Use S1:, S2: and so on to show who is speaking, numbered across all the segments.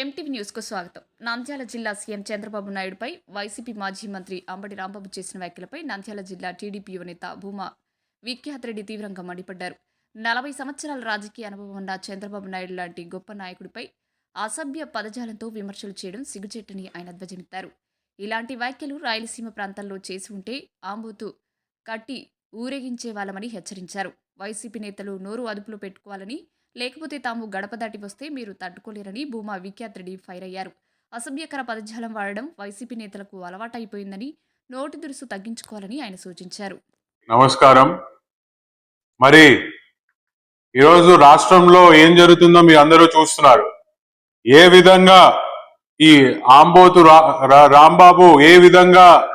S1: MTV న్యూస్కు స్వాగతం. నంద్యాల జిల్లా సీఎం చంద్రబాబు నాయుడుపై వైసీపీ మాజీ మంత్రి అంబటి రాంబాబు చేసిన వ్యాఖ్యలపై నంద్యాల జిల్లా టీడీపీ యువనేత భూమా విఖ్యాతరెడ్డి తీవ్రంగా మండిపడ్డారు. నలభై సంవత్సరాల రాజకీయ అనుభవం ఉన్న చంద్రబాబు నాయుడు లాంటి గొప్ప నాయకుడిపై అసభ్య పదజాలంతో విమర్శలు చేయడం సిగ్గుచేటని ఆయన ధ్వజమెత్తారు. ఇలాంటి వ్యాఖ్యలు రాయలసీమ ప్రాంతాల్లో చేసి ఉంటే ఆంబోతు కట్టి ఊరేగించే వాళ్ళమని హెచ్చరించారు. వైసీపీ నేతలు నోరు అదుపులో పెట్టుకోవాలని లేకపోతే తాము గడప దాటి వస్తే మీరు తట్టుకోలేరని భూమా విఖ్యాత్ రెడ్డి ఫైర్ అయ్యారు. అసభ్యకర పదజాలం వాడడం వైసీపీ నేతలకు అలవాటైపోయిందని నోటి దురుసు తగ్గించుకోవాలని ఆయన సూచించారు.
S2: నమస్కారం. మరి ఈరోజు రాష్ట్రంలో ఏం జరుగుతుందో మీరు అందరూ చూస్తున్నారు. ఏ విధంగా ఈ ఆంబోతు రా- రాంబాబు ఏ విధంగా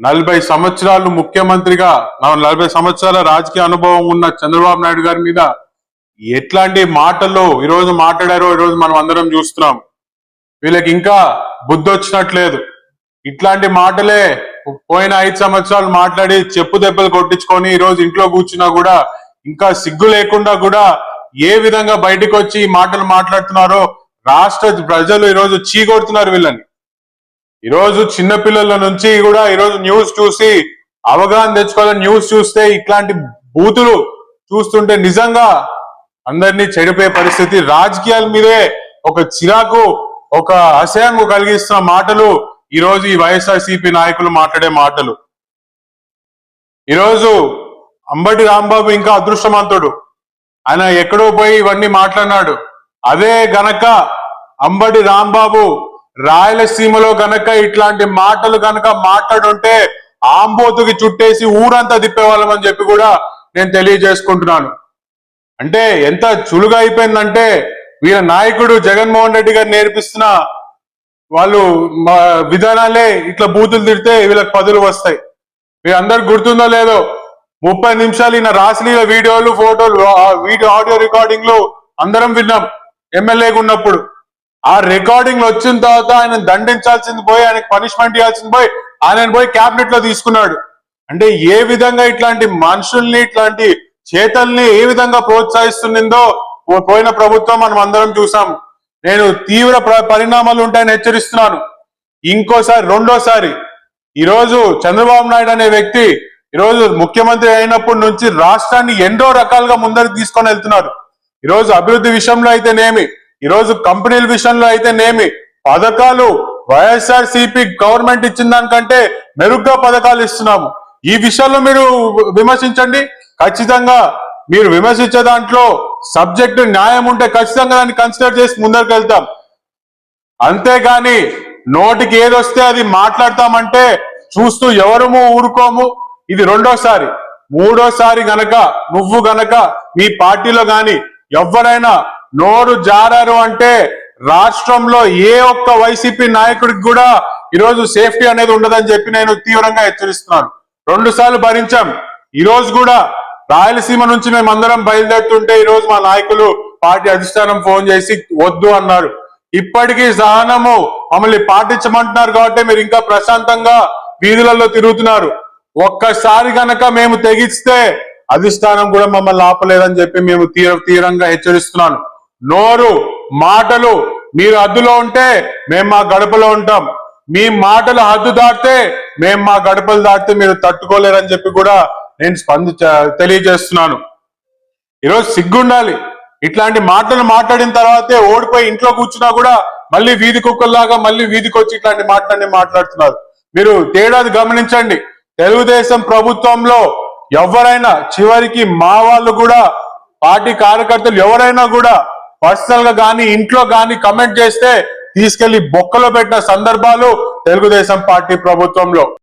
S2: నలభై సంవత్సరాలు ముఖ్యమంత్రిగా నలభై సంవత్సరాల రాజకీయ అనుభవం ఉన్న చంద్రబాబు నాయుడు గారి మీద ఎట్లాంటి మాటల్లో ఈరోజు మాట్లాడారో ఈరోజు మనం అందరం చూస్తున్నాం. వీళ్ళకి ఇంకా బుద్ధి వచ్చినట్లేదు. ఇట్లాంటి మాటలే పోయిన ఐదు సంవత్సరాలు మాట్లాడి చెప్పు దెబ్బలు కొట్టించుకొని ఈరోజు ఇంట్లో కూర్చున్నా కూడా ఇంకా సిగ్గు లేకుండా కూడా ఏ విధంగా బయటకు వచ్చి ఈ మాటలు మాట్లాడుతున్నారో రాష్ట్ర ప్రజలు ఈరోజు చీకొడుతున్నారు వీళ్ళని. ఈరోజు చిన్న పిల్లల నుంచి కూడా ఈరోజు న్యూస్ చూసి అవగాహన తెచ్చుకోవాలని న్యూస్ చూస్తే ఇట్లాంటి బూతులు చూస్తుంటే నిజంగా అందరినీ చెడిపోయే పరిస్థితి రాజకీయాల మీదే ఒక చిరాకు ఒక అసహ్యం కలిగిస్తున్న మాటలు ఈ ఈ వైఎస్ఆర్సీపీ నాయకులు మాట్లాడే మాటలు. ఈరోజు అంబటి రాంబాబు ఇంకా అదృష్టవంతుడు. ఆయన ఎక్కడో పోయి ఇవన్నీ మాట్లాడినాడు. అదే గనక అంబటి రాంబాబు రాయలసీమలో గనక ఇట్లాంటి మాటలు గనక మాట్లాడుంటే ఆంబోతుకి చుట్టేసి ఊరంతా తిప్పేవాళ్ళమని చెప్పి కూడా నేను తెలియజేసుకుంటున్నాను. అంటే ఎంత చులుగా అయిపోయిందంటే వీళ్ళ నాయకుడు జగన్మోహన్ రెడ్డి గారు నేర్పిస్తున్న వాళ్ళు విధానాలే ఇట్లా బూతులు తిడితే వీళ్ళకి పదులు వస్తాయి. మీరు అందరికి గుర్తుందో లేదో ముప్పై నిమిషాలు ఈయన రాసలీల వీడియోలు ఫోటోలు వీడియో ఆడియో రికార్డింగ్లు అందరం విన్నాం. ఎమ్మెల్యేగా ఉన్నప్పుడు. ఆ రికార్డింగ్ వచ్చిన తర్వాత ఆయన దండించాల్సింది పోయి ఆయనకు పనిష్మెంట్ ఇవ్వాల్సింది పోయి ఆయన పోయి క్యాబినెట్లో తీసుకున్నాడు. అంటే ఏ విధంగా ఇట్లాంటి మనుషుల్ని ఇట్లాంటి చేతల్ని ఏ విధంగా ప్రోత్సహిస్తుందో పోయిన ప్రభుత్వం మనం అందరం చూసాం. నేను తీవ్ర పరిణామాలు ఉంటాయని హెచ్చరిస్తున్నాను. ఇంకోసారి రెండోసారి ఈరోజు చంద్రబాబు నాయుడు అనే వ్యక్తి ఈరోజు ముఖ్యమంత్రి అయినప్పటి నుంచి రాష్ట్రాన్ని ఎన్నో రకాలుగా ముందరికి తీసుకొని వెళ్తున్నారు. ఈరోజు అభివృద్ధి విషయంలో అయితేనేమి ఈరోజు కంపెనీల విషయంలో అయితేనేమి పథకాలు వైఎస్ఆర్ సిపి గవర్నమెంట్ ఇచ్చిన దానికంటే మెరుగ్గా పథకాలు ఇస్తున్నాము. ఈ విషయంలో మీరు విమర్శించండి. ఖచ్చితంగా మీరు విమర్శించే దాంట్లో సబ్జెక్టు న్యాయం ఉంటే ఖచ్చితంగా దాన్ని కన్సిడర్ చేసి ముందరికి వెళ్తాం. అంతేగాని నోటికి ఏదొస్తే అది మాట్లాడతామంటే చూస్తూ ఎవరము ఊరుకోము. ఇది రెండోసారి. మూడోసారి గనక నువ్వు గనక మీ పార్టీలో గాని ఎవరైనా నోరు జారారు అంటే రాష్ట్రంలో ఏ ఒక్క వైసీపీ నాయకుడికి కూడా ఈరోజు సేఫ్టీ అనేది ఉండదని చెప్పి నేను తీవ్రంగా హెచ్చరిస్తున్నాను. రెండు సార్లు భరించాం. ఈరోజు కూడా రాయలసీమ నుంచి మేమందరం బయలుదేరుతుంటే ఈ రోజు మా నాయకులు పార్టీ అధిష్టానం ఫోన్ చేసి వద్దు అన్నారు. ఇప్పటికీ సహనము మమ్మల్ని పాటించమంటున్నారు కాబట్టి మీరు ఇంకా ప్రశాంతంగా వీధులలో తిరుగుతున్నారు. ఒక్కసారి గనక మేము తెగిస్తే అధిష్టానం కూడా మమ్మల్ని ఆపలేదని చెప్పి మేము తీర తీరంగా హెచ్చరిస్తున్నాను. నోరు మాటలు మీరు హద్దులో ఉంటే మేము మా గడపలో ఉంటాం. మీ మాటలు హద్దు దాటితే మేము మా గడపలు దాటితే మీరు తట్టుకోలేరని చెప్పి కూడా నేను స్పంది తెలియజేస్తున్నాను. ఈరోజు సిగ్గుండాలి. ఇట్లాంటి మాటలు మాట్లాడిన తర్వాతే ఓడిపోయి ఇంట్లో కూర్చున్నా కూడా మళ్ళీ వీధి కుక్కల్లాగా మళ్ళీ వీధికి వచ్చి ఇట్లాంటి మాటలన్నీ మాట్లాడుతున్నారు. మీరు తేడాది గమనించండి. తెలుగుదేశం ప్రభుత్వంలో ఎవరైనా చివరికి మా వాళ్ళు కూడా పార్టీ కార్యకర్తలు ఎవరైనా కూడా పర్సనల్గా కానీ ఇంట్లో కానీ కమెంట్ చేస్తే తీసుకెళ్ళి బొక్కలో పెట్టిన సందర్భాలు తెలుగుదేశం పార్టీ ప్రభుత్వంలో.